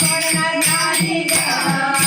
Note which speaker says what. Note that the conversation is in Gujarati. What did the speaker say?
Speaker 1: પણ ના જ્ઞાની જા.